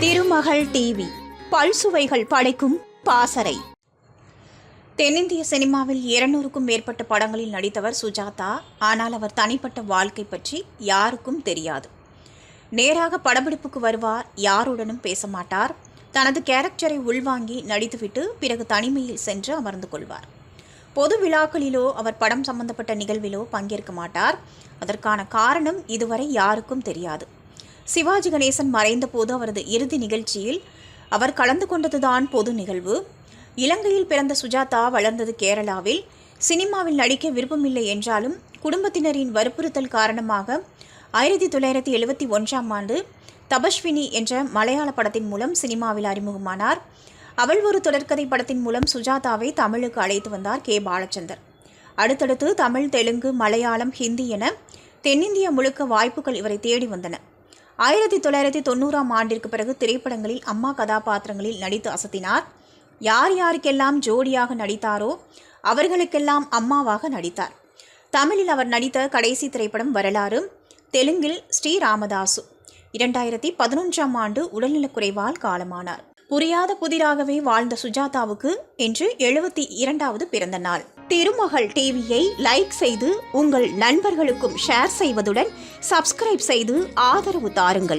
திருமகள் TV. பல்சுவைகள் படைக்கும் பாசறை. தென்னிந்திய சினிமாவில் இருநூறுக்கும் மேற்பட்ட படங்களில் நடித்தவர் சுஜாதா. ஆனால் அவர் தனிப்பட்ட வாழ்க்கை பற்றி யாருக்கும் தெரியாது. நேராக படப்பிடிப்புக்கு வருவார் யாருடனும் பேச மாட்டார். தனது கேரக்டரை உள்வாங்கி நடித்துவிட்டு பிறகு தனிமையில் சென்று அமர்ந்து கொள்வார். பொது விழாக்களிலோ அவர் படம் சம்பந்தப்பட்ட நிகழ்விலோ பங்கேற்க மாட்டார். அதற்கான காரணம் இதுவரை யாருக்கும் தெரியாது. சிவாஜி கணேசன் மறைந்தபோது அவரது இறுதி நிகழ்ச்சியில் அவர் கலந்து கொண்டதுதான் பொது நிகழ்வு. இலங்கையில் பிறந்த சுஜாதா வளர்ந்தது கேரளாவில். சினிமாவில் நடிக்க விருப்பமில்லை என்றாலும் குடும்பத்தினரின் வற்புறுத்தல் காரணமாக ஆயிரத்தி தொள்ளாயிரத்தி எழுபத்தி ஒன்றாம் ஆண்டு தபஸ்வினி என்ற மலையாள படத்தின் மூலம் சினிமாவில் அறிமுகமானார். அவள் ஒரு தொடர்கதை படத்தின் மூலம் சுஜாதாவை தமிழுக்கு அழைத்து வந்தார் கே. பாலச்சந்தர். அடுத்தடுத்து தமிழ் தெலுங்கு மலையாளம் ஹிந்தி என தென்னிந்தியா முழுக்க வாய்ப்புகள் இவரை தேடி வந்தன. ஆயிரத்தி தொள்ளாயிரத்தி தொண்ணூறாம் ஆண்டிற்கு பிறகு திரைப்படங்களில் அம்மா கதாபாத்திரங்களில் நடித்து அசத்தினார். யார் யாருக்கெல்லாம் ஜோடியாக நடித்தாரோ அவர்களுக்கெல்லாம் அம்மாவாக நடித்தார். தமிழில் அவர் நடித்த கடைசி திரைப்படம் வரலாறு தெலுங்கில் ஸ்ரீ ராமதாசு. இரண்டாயிரத்தி பதினொன்றாம் ஆண்டு உடல்நலக்குறைவால் காலமானார். புரியாத புதிராகவே வாழ்ந்த சுஜாதாவுக்கு இன்று எழுபத்தி இரண்டாவது பிறந்த நாள். திருமகள் டிவியை லைக் செய்து உங்கள் நண்பர்களுக்கும் ஷேர் செய்வதுடன் சப்ஸ்கிரைப் செய்து ஆதரவு தாருங்கள்.